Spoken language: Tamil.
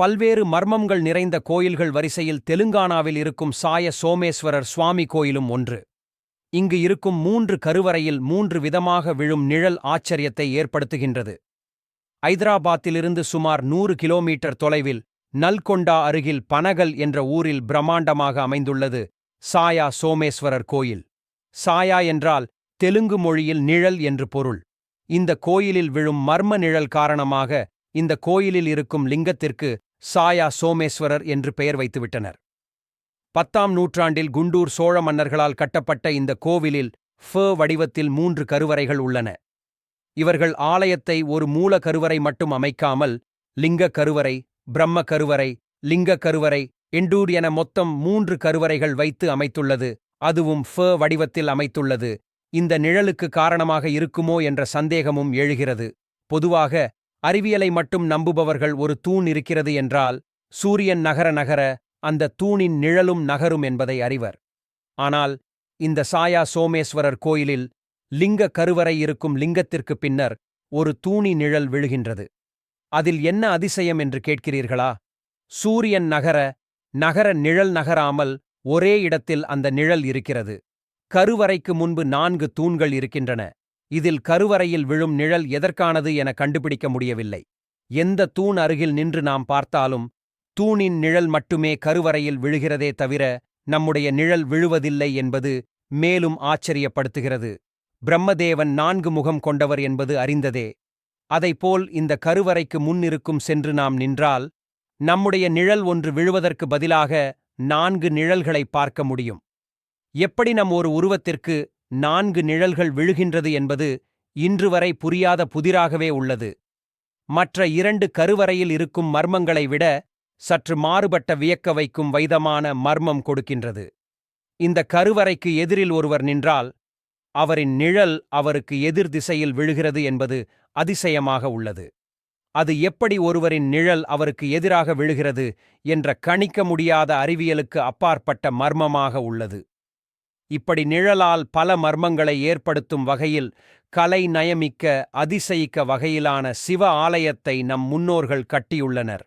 பல்வேறு மர்மங்கள் நிறைந்த கோயில்கள் வரிசையில் தெலுங்கானாவில் இருக்கும் சாய சோமேஸ்வரர் சுவாமி கோயிலும் ஒன்று. இங்கு இருக்கும் மூன்று கருவறையில் மூன்று விதமாக விழும் நிழல் ஆச்சரியத்தை ஏற்படுத்துகின்றது. ஐதராபாத்திலிருந்து சுமார் நூறு கிலோமீட்டர் தொலைவில் நல்கொண்டா அருகில் பனகல் என்ற ஊரில் பிரம்மாண்டமாக அமைந்துள்ளது சாயா சோமேஸ்வரர் கோயில். சாயா என்றால் தெலுங்கு மொழியில் நிழல் என்று பொருள். இந்த கோயிலில் விழும் மர்ம நிழல் காரணமாக இந்த கோயிலில் இருக்கும் லிங்கத்திற்கு சாயா சோமேஸ்வரர் என்று பெயர் வைத்துவிட்டனர். பத்தாம் நூற்றாண்டில் குண்டூர் சோழ மன்னர்களால் கட்டப்பட்ட இந்த கோவிலில் ஃப வடிவத்தில் மூன்று கருவறைகள் உள்ளன. இவர்கள் ஆலயத்தை ஒரு மூல கருவறை மட்டும் அமைக்காமல் லிங்க கருவறை பிரம்ம கருவறை லிங்க கருவறை எண்டூர் என மொத்தம் மூன்று கருவறைகள் வைத்து அமைத்துள்ளது. அதுவும் ஃப வடிவத்தில் அமைத்துள்ளது. இந்த நிழலுக்கு காரணமாக இருக்குமோ என்ற சந்தேகமும் எழுகிறது. பொதுவாக அறிவியலை மட்டும் நம்புபவர்கள் ஒரு தூண் இருக்கிறது என்றால் சூரியன் நகர நகர அந்த தூணின் நிழலும் நகரும் என்பதை அறிவர். ஆனால் இந்த சாயா சோமேஸ்வரர் கோயிலில் லிங்க கருவறை இருக்கும் லிங்கத்திற்கு பின்னர் ஒரு தூணி நிழல் விழுகின்றது. அதில் என்ன அதிசயம் என்று கேட்கிறீர்களா? சூரியன் நகர நகர நிழல் நகராமல் ஒரே இடத்தில் அந்த நிழல் இருக்கிறது. கருவறைக்கு முன்பு நான்கு தூண்கள் இருக்கின்றன. இதில் கருவறையில் விழும் நிழல் எதற்கானது என கண்டுபிடிக்க முடியவில்லை. எந்த தூண் அருகில் நின்று நாம் பார்த்தாலும் தூணின் நிழல் மட்டுமே கருவறையில் விழுகிறதே தவிர நம்முடைய நிழல் விழுவதில்லை என்பது மேலும் ஆச்சரியப்படுத்துகிறது. பிரம்மதேவன் நான்கு முகம் கொண்டவர் என்பது அறிந்ததே. அதைப்போல் இந்த கருவறைக்கு முன்னிருக்கும் சென்று நாம் நின்றால் நம்முடைய நிழல் ஒன்று விழுவதற்கு பதிலாக நான்கு நிழல்களை பார்க்க முடியும். எப்படி நம் ஒரு உருவத்திற்கு நான்கு நிழல்கள் விழுகின்றது என்பது இன்று வரை புரியாத புதிராகவே உள்ளது. மற்ற இரண்டு கருவறையில் இருக்கும் மர்மங்களை விட சற்று மாறுபட்ட வியக்க வைக்கும் வைதமான மர்மம் கொடுக்கின்றது. இந்த கருவறைக்கு எதிரில் ஒருவர் நின்றால் அவரின் நிழல் அவருக்கு எதிர் திசையில் விழுகிறது என்பது அதிசயமாக உள்ளது. அது எப்படி ஒருவரின் நிழல் அவருக்கு எதிராக விழுகிறது என்ற கணிக்க முடியாத அறிவியலுக்கு அப்பாற்பட்ட மர்மமாக உள்ளது. இப்படி நிழலால் பல மர்மங்களை ஏற்படுத்தும் வகையில் கலை நயமிக்க அதிசயிக்க வகையிலான சிவ ஆலயத்தை நம் முன்னோர்கள் கட்டியுள்ளனர்.